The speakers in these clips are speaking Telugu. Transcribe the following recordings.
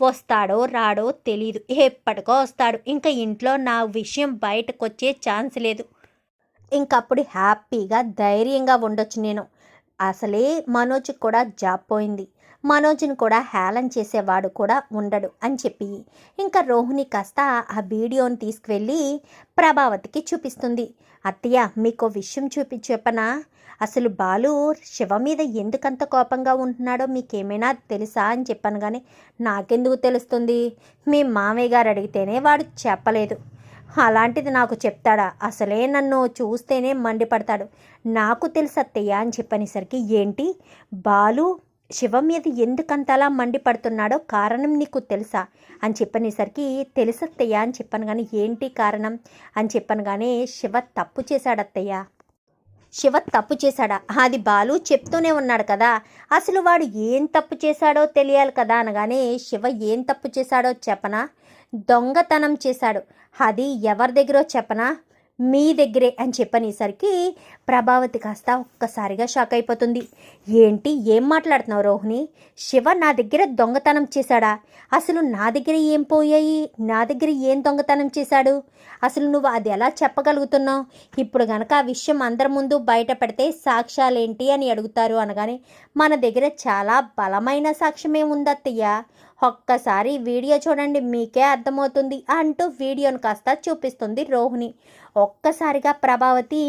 వస్తాడో రాడో తెలీదు. ఎప్పటికో వస్తాడు. ఇంకా ఇంట్లో నా విషయం బయటకు వచ్చే ఛాన్స్ లేదు. ఇంకప్పుడు హ్యాపీగా ధైర్యంగా ఉండొచ్చు నేను. అసలే మనోజ్ కూడా జాబ్ పోయింది. మనోజ్ని కూడా హేళన చేసేవాడు కూడా ఉండడు అని చెప్పి. ఇంకా రోహిణి కాస్త ఆ వీడియోని తీసుకువెళ్ళి ప్రభావతికి చూపిస్తుంది. అత్తయ్య మీకు విషయం చూపి చెప్పనా అసలు బాలు శివ మీద ఎందుకంత కోపంగా ఉంటున్నాడో మీకేమైనా తెలుసా అని చెప్పాను కానీ నాకెందుకు తెలుస్తుంది? మీ మామయ్య గారు అడిగితేనే వాడు చెప్పలేదు. అలాంటిది నాకు చెప్తాడా? అసలే నన్ను చూస్తేనే మండిపడతాడు. నాకు తెలుసు అత్తయ్య అని చెప్పనేసరికి ఏంటి? బాలు శివ మీద ఎందుకంతలా మండిపడుతున్నాడో కారణం నీకు తెలుసా? అని చెప్పనేసరికి తెలుసత్తయ్య అని చెప్పాను కానీ ఏంటి కారణం? అని చెప్పాను కానీ శివ తప్పు చేశాడత్తయ్య. శివ తప్పు చేశాడా? అది బాలు చెప్తూనే ఉన్నాడు కదా. అసలు వాడు ఏం తప్పు చేశాడో తెలియాలి కదా అనగానే శివ ఏం తప్పు చేశాడో చెప్పనా? దొంగతనం చేశాడు. అది ఎవరి దగ్గరో చెప్పనా? మీ దగ్గరే అని చెప్పనేసరికి ప్రభావతి కాస్త ఒక్కసారిగా షాక్ అయిపోతుంది. ఏంటి ఏం మాట్లాడుతున్నావు రోహిణి? శివ నా దగ్గర దొంగతనం చేశాడా? అసలు నా దగ్గర ఏం పోయాయి? నా దగ్గర ఏం దొంగతనం చేశాడు? అసలు నువ్వు అది ఎలా చెప్పగలుగుతున్నావు? ఇప్పుడు గనక ఆ విషయం అందరి ముందు బయట పెడితే సాక్ష్యాలేంటి అని అడుగుతారు అనగానే మన దగ్గర చాలా బలమైన సాక్ష్యమే ఉందత్తయ్య. ఒక్కసారి వీడియో చూడండి మీకే అర్థమవుతుంది అంటూ వీడియోను కాస్త చూపిస్తుంది రోహిణి. ఒక్కసారిగా ప్రభావతి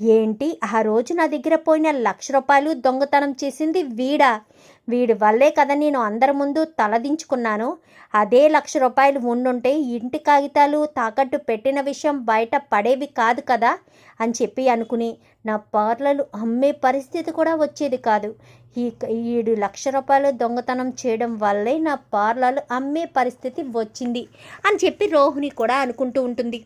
ఏంటి? ఆ రోజు నా దగ్గర పోయిన లక్ష రూపాయలు దొంగతనం చేసింది వీడా. వీడి వల్లే కదా నేను అందరి ముందు తలదించుకున్నాను. అదే లక్ష రూపాయలు ఉండుంటే ఇంటి కాగితాలు తాకట్టు పెట్టిన విషయం బయట పడేవి కాదు కదా అని చెప్పి అనుకుని నా పార్లలు అమ్మే పరిస్థితి కూడా వచ్చేది కాదు. ఈ ఈడు లక్ష రూపాయలు దొంగతనం చేయడం వల్లే నా పార్లలు అమ్మే పరిస్థితి వచ్చింది అని చెప్పి రోహిణి కూడా అనుకుంటూ ఉంటుంది.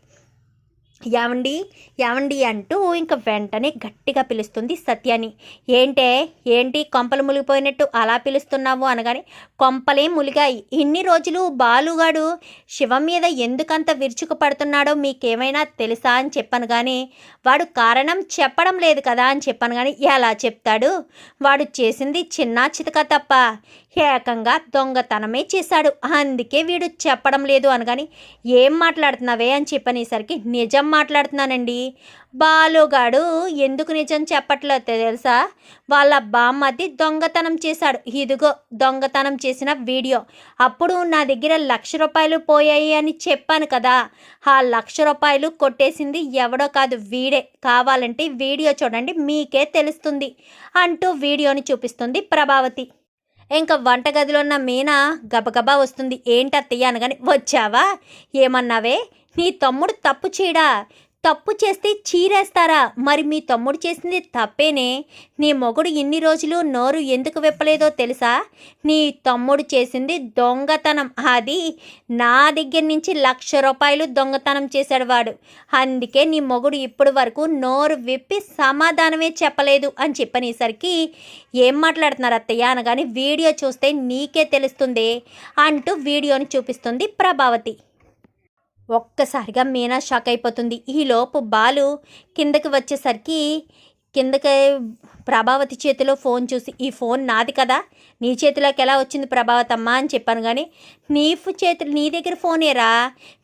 ఏమండి ఏమండి అంటూ ఇంకా వెంటనే గట్టిగా పిలుస్తుంది సత్యాని. ఏంటే ఏంటి కొంపలు మునిగిపోయినట్టు అలా పిలుస్తున్నావు అనగానే కొంపలే ములిగాయి. ఇన్ని రోజులు బాలుగాడు శివం మీద ఎందుకంత విరుచుకు పడుతున్నాడో మీకేమైనా తెలుసా అని చెప్పాను కానీ వాడు కారణం చెప్పడం లేదు కదా అని చెప్పాను కానీ ఎలా చెప్తాడు? వాడు చేసింది చిన్న చితక తప్ప. ఏకంగా దొంగతనమే చేశాడు. అందుకే వీడు చెప్పడం లేదు అనగాని ఏం మాట్లాడుతున్నావే? అని చెప్పనేసరికి నిజం మాట్లాడుతున్నానండి. బాలుగాడు ఎందుకు నిజం చెప్పట్లేదు తెలుసా? వాళ్ళ బామ్మది దొంగతనం చేశాడు. ఇదిగో దొంగతనం చేసిన వీడియో. అప్పుడు నా దగ్గర లక్ష రూపాయలు పోయాయి అని చెప్పాను కదా. ఆ లక్ష రూపాయలు కొట్టేసింది ఎవడో కాదు వీడే. కావాలంటే వీడియో చూడండి మీకే తెలుస్తుంది అంటూ వీడియోని చూపిస్తుంది ప్రభావతి. ఇంకా వంటగదిలో ఉన్న మీనా గబగబా వస్తుంది. ఏంటత్తయ్య అనగానే వచ్చావా? ఏమన్నావే? నీ తమ్ముడు తప్పు చేయడా? తప్పు చేస్తే చీరేస్తారా? మరి మీ తమ్ముడు చేసింది తప్పేనే. నీ మొగుడు ఇన్ని రోజులు నోరు ఎందుకు విప్పలేదో తెలుసా? నీ తమ్ముడు చేసింది దొంగతనం. అది నా దగ్గర నుంచి లక్ష రూపాయలు దొంగతనం చేశాడు వాడు. అందుకే నీ మొగుడు ఇప్పటి వరకు నోరు విప్పి సమాధానమే చెప్పలేదు అని చెప్పనేసరికి ఏం మాట్లాడుతున్నారు అత్తయ్య అనగానే వీడియో చూస్తే నీకే తెలుస్తుంది అంటూ వీడియోని చూపిస్తుంది ప్రభావతి. ఒక్కసారిగా మీనా షాక్ అయిపోతుంది. ఈలోపు బాలు కిందకి వచ్చేసరికి కిందకి ప్రభావతి చేతిలో ఫోన్ చూసి ఈ ఫోన్ నాది కదా నీ చేతిలోకి ఎలా వచ్చింది ప్రభావతమ్మ? అని చెప్పాను కానీ నీ చేతి నీ దగ్గర ఫోనేరా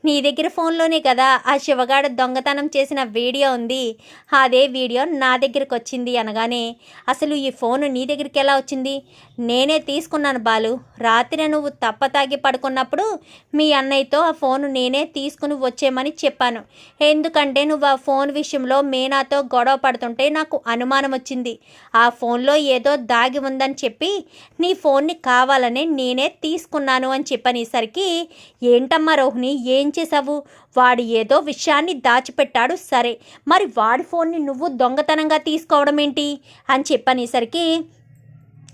నీ దగ్గర ఫోన్లోనే కదా ఆ శివగాడ దొంగతనం చేసిన వీడియో ఉంది అదే వీడియో నా దగ్గరికి వచ్చింది అనగానే అసలు ఈ ఫోన్ నీ దగ్గరికి ఎలా వచ్చింది? నేనే తీసుకున్నాను బాలు రాత్రి నువ్వు తప్ప తాగి పడుకున్నప్పుడు మీ అన్నయ్యతో ఆ ఫోన్ నేనే తీసుకుని వచ్చేయమని చెప్పాను. ఎందుకంటే నువ్వు ఆ ఫోన్ విషయంలో మీనాతో గొడవ పడుతుంటే నాకు అనుమానం వచ్చింది. ఆ ఫోన్లో ఏదో దాగి ఉందని చెప్పి నీ ఫోన్ని కావాలని నేనే తీసుకున్నాను అని చెప్పనేసరికి ఏంటమ్మా రోహిణి ఏం చేసావు వాడు ఏదో విషయాన్ని దాచిపెట్టాడు సరే. మరి వాడి ఫోన్ని నువ్వు దొంగతనంగా తీసుకోవడం ఏంటి అని చెప్పనేసరికి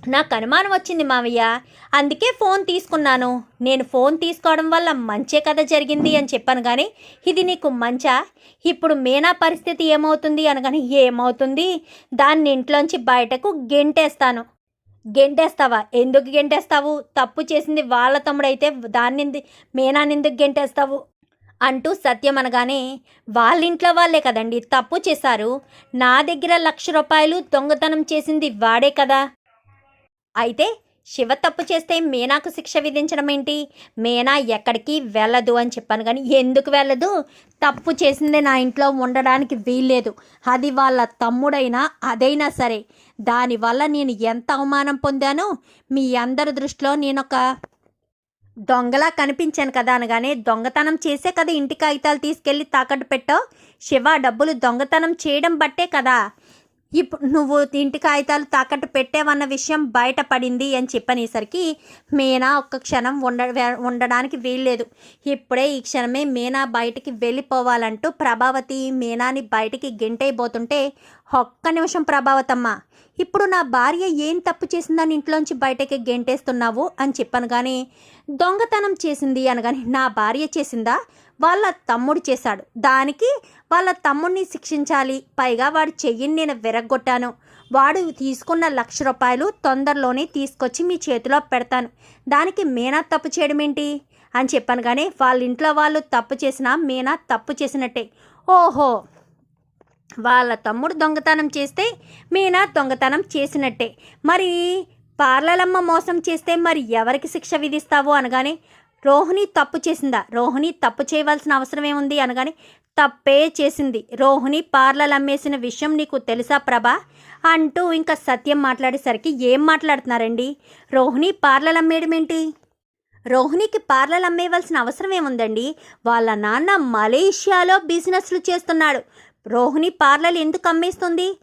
నాకు అనుమానం వచ్చింది మావయ్య. అందుకే ఫోన్ తీసుకున్నాను. నేను ఫోన్ తీసుకోవడం వల్ల మంచే కథ జరిగింది అని చెప్పాను కానీ ఇది నీకు మంచా? ఇప్పుడు మీనా పరిస్థితి ఏమవుతుంది అనగానే ఏమవుతుంది? దాన్ని ఇంట్లోంచి బయటకు గెంటేస్తాను. గెంటేస్తావా? ఎందుకు గెంటేస్తావు? తప్పు చేసింది వాళ్ళ తమ్ముడైతే దాన్ని మీనా ఎందుకు గెంటేస్తావు? అంటూ సత్యం అనగానే వాళ్ళ ఇంట్లో వాళ్ళే కదండి తప్పు చేశారు. నా దగ్గర లక్ష రూపాయలు దొంగతనం చేసింది వాడే కదా. అయితే శివ తప్పు చేస్తే మీనాకు శిక్ష విధించడం ఏంటి? మీనా ఎక్కడికి వెళ్ళదు అని చెప్పాను కానీ ఎందుకు వెళ్ళదు? తప్పు చేసింది నా ఇంట్లో ఉండడానికి వీల్లేదు. అది వాళ్ళ తమ్ముడైనా అదైనా సరే. దానివల్ల నేను ఎంత అవమానం పొందానో మీ అందరి దృష్టిలో నేను ఒక దొంగలా కనిపించాను కదా అనగానే దొంగతనం చేసే కదా ఇంటి కాగితాలు తీసుకెళ్ళి తాకట్టు పెట్టావు? శివ డబ్బులు దొంగతనం చేయడం బట్టే కదా. ఇప్పుడు నువ్వు ఇంటి కాగితాలు తాకట్టు పెట్టేవన్న విషయం బయటపడింది అని చెప్పనేసరికి మీనా ఒక్క క్షణం ఉండ ఉండడానికి వీల్లేదు. ఇప్పుడే ఈ క్షణమే మీనా బయటికి వెళ్ళిపోవాలంటూ ప్రభావతి మీనాని బయటికి గెంటైపోతుంటే ఒక్క నిమిషం ప్రభావతమ్మ ఇప్పుడు నా భార్య ఏం తప్పు చేసిందని ఇంట్లోంచి బయటకి గెంటేస్తున్నావు? అని చెప్పాను కానీ దొంగతనం చేసింది అనగాని నా భార్య చేసిందా? వాళ్ళ తమ్ముడు చేశాడు. దానికి వాళ్ళ తమ్ముడిని శిక్షించాలి. పైగా వాడు చెయ్యిని నేను విరగొట్టాను వాడు తీసుకున్న లక్ష రూపాయలు తొందరలోనే తీసుకొచ్చి మీ చేతిలో పెడతాను. దానికి మీనా తప్పు చేయడం ఏంటి? అని చెప్పాను కానీ వాళ్ళ ఇంట్లో వాళ్ళు తప్పు చేసినా మీనా తప్పు చేసినట్టే. ఓహో! వాళ్ళ తమ్ముడు దొంగతనం చేస్తే మీనా దొంగతనం చేసినట్టే. మరి పార్లలమ్మ మోసం చేస్తే మరి ఎవరికి శిక్ష విధిస్తావు అనగానే రోహిణి తప్పు చేసిందా? రోహిణి తప్పు చేయవలసిన అవసరం ఏముంది అనగానే తప్పే చేసింది. రోహిణి పార్లలు అమ్మేసిన విషయం నీకు తెలుసా ప్రభా? అంటూ ఇంకా సత్యం మాట్లాడేసరికి ఏం మాట్లాడుతున్నారండి? రోహిణి పార్లలు అమ్మేయడం ఏంటి? రోహిణికి పార్లలు అమ్మేయవలసిన అవసరం ఏముందండి? వాళ్ళ నాన్న మలేషియాలో బిజినెస్లు చేస్తున్నాడు. రోహిణి పార్లలు ఎందుకు అమ్మేస్తుంది?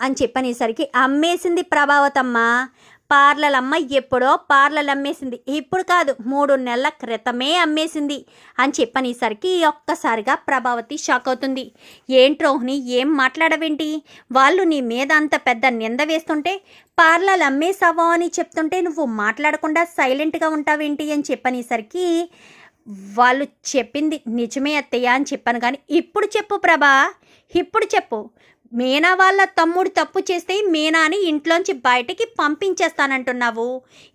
అని చెప్పనేసరికి అమ్మేసింది ప్రభావతమ్మ. పార్లలమ్మ ఎప్పుడో పార్లలు అమ్మేసింది ఇప్పుడు కాదు మూడు నెలల క్రితమే అమ్మేసింది. అని చెప్పనేసరికి ఒక్కసారిగా ప్రభావతి షాక్ అవుతుంది. ఏంటి రోహిణి ఏం మాట్లాడవేంటి? వాళ్ళు నీ మీద అంత పెద్ద నింద వేస్తుంటే పార్లలు అమ్మేసావా అని చెప్తుంటే నువ్వు మాట్లాడకుండా సైలెంట్గా ఉంటావేంటి? అని చెప్పనేసరికి వాళ్ళు చెప్పింది నిజమే అత్తయ్య అని చెప్పాను. కానీ ఇప్పుడు చెప్పు ప్రభా ఇప్పుడు చెప్పు. మీనా వాళ్ళ తమ్ముడు తప్పు చేస్తే మీనాని ఇంట్లోంచి బయటికి పంపించేస్తానంటున్నావు.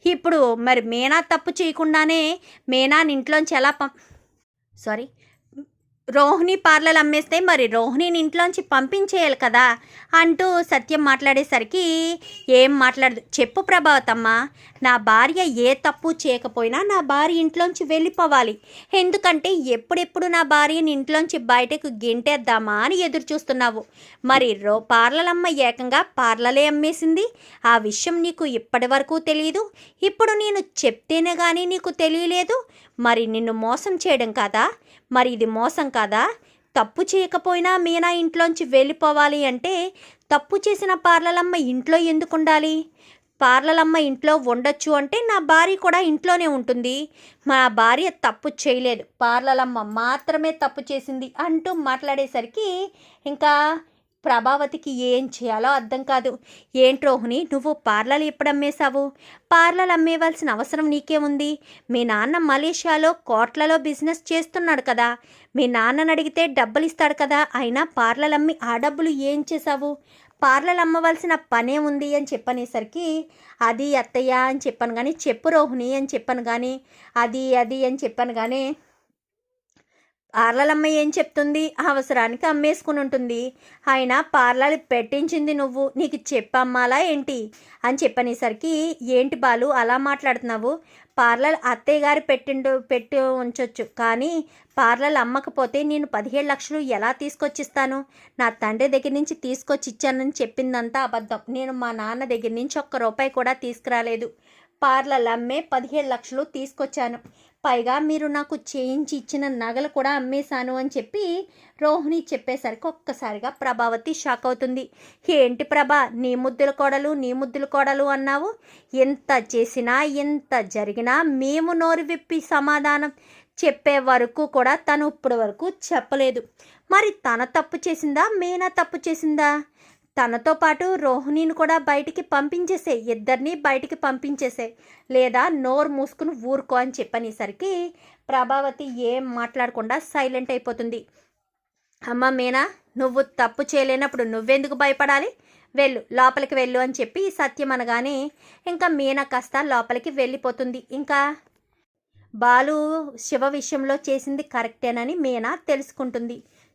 ఇప్పుడు మరి మీనా తప్పు చేయకుండానే మీనాని ఇంట్లోంచి ఎలా పం సారీ రోహిణి పార్లర్ అమ్మేస్తే మరి రోహిణిని ఇంట్లోంచి పంపించేయాలి కదా అంటూ సత్యం మాట్లాడేసరికి ఏం మాట్లాడదు. చెప్పు ప్రభావతమ్మ నా భార్య ఏ తప్పు చేయకపోయినా నా భార్య ఇంట్లోంచి వెళ్ళిపోవాలి. ఎందుకంటే ఎప్పుడెప్పుడు నా భార్యని ఇంట్లోంచి బయటకు గెంటేద్దామా అని ఎదురు చూస్తున్నావు మరి రో పార్లలమ్మ ఏకంగా పార్లలే అమ్మేసింది. ఆ విషయం నీకు ఇప్పటి వరకు తెలియదు ఇప్పుడు నేను చెప్తేనే కానీ నీకు తెలియలేదు. మరి నిన్ను మోసం చేయడం కదా? మరి ఇది మోసం కాదా? తప్పు చేయకపోయినా మీనా ఇంట్లోంచి వెళ్ళిపోవాలి అంటే తప్పు చేసిన పార్లలమ్మ ఇంట్లో ఎందుకు ఉండాలి పార్లలమ్మ ఇంట్లో ఉండొచ్చు అంటే నా భార్య కూడా ఇంట్లోనే ఉంటుంది. మా భార్య తప్పు చేయలేదు. పార్లలమ్మ మాత్రమే తప్పు చేసింది అంటూ మాట్లాడేసరికి ఇంకా ప్రభావతికి ఏం చేయాలో అర్థం కాదు. ఏంటి రోహిణి నువ్వు పార్లర్లు ఎప్పుడు అమ్మేశావు? పార్లర్ అమ్మేవలసిన అవసరం నీకే ఉంది. మీ నాన్న మలేషియాలో కోట్లలో బిజినెస్ చేస్తున్నాడు కదా. మీ నాన్నని అడిగితే డబ్బులు ఇస్తాడు కదా. అయినా పార్లర్ అమ్మి ఆ డబ్బులు ఏం చేశావు? పార్లర్లు అమ్మవలసిన పనే ఉంది అని చెప్పనేసరికి అది అత్తయ్య అని చెప్పాను కానీ చెప్పు రోహిణి అని చెప్పాను కానీ అది అది అని చెప్పాను కానీ పార్లలమ్మ ఏం చెప్తుంది? అవసరానికి అమ్మేసుకుని ఉంటుంది. ఆయన పార్లర్ పెట్టించింది నువ్వు. నీకు చెప్పమ్మాలా ఏంటి? అని చెప్పనేసరికి ఏంటి బాలు అలా మాట్లాడుతున్నావు? పార్లర్ అత్తయ్య గారు పెట్టిండు పెట్టి ఉంచొచ్చు. కానీ పార్లర్ అమ్మకపోతే నేను పదిహేడు లక్షలు ఎలా తీసుకొచ్చిస్తాను? నా తండ్రి దగ్గర నుంచి తీసుకొచ్చి ఇచ్చానని చెప్పిందంతా అబద్ధం. నేను మా నాన్న దగ్గర నుంచి ఒక్క రూపాయి కూడా తీసుకురాలేదు. పార్లర్ అమ్మే పదిహేడు లక్షలు తీసుకొచ్చాను. పైగా మీరు నాకు చేయించి ఇచ్చిన నగలు కూడా అమ్మేశాను అని చెప్పి రోహిణి చెప్పేసరికి ఒక్కసారిగా ప్రభావతి షాక్ అవుతుంది. ఏంటి ప్రభా నీ ముద్దుల కోడలు నీ ముద్దుల కోడలు అన్నావు? ఎంత చేసినా ఎంత జరిగినా మేము నోరు విప్పి సమాధానం చెప్పే వరకు కూడా తను ఇప్పటి వరకు చెప్పలేదు. మరి తన తప్పు చేసిందా? మీనా తప్పు చేసిందా? తనతో పాటు రోహిణిని కూడా బయటికి పంపించేసే ఇద్దరిని బయటికి పంపించేసే. లేదా నోరు మూసుకుని ఊరుకో అని చెప్పనేసరికి ప్రభావతి ఏం మాట్లాడకుండా సైలెంట్ అయిపోతుంది. అమ్మ మీనా నువ్వు తప్పు చేయలేనప్పుడు నువ్వెందుకు భయపడాలి? వెళ్ళు లోపలికి వెళ్ళు అని చెప్పి సత్యం అనగానే ఇంకా మీనా కాస్త లోపలికి వెళ్ళిపోతుంది. ఇంకా బాలు శివ విషయంలో చేసింది కరెక్టేనని మీనా తెలుసుకుంటుంది.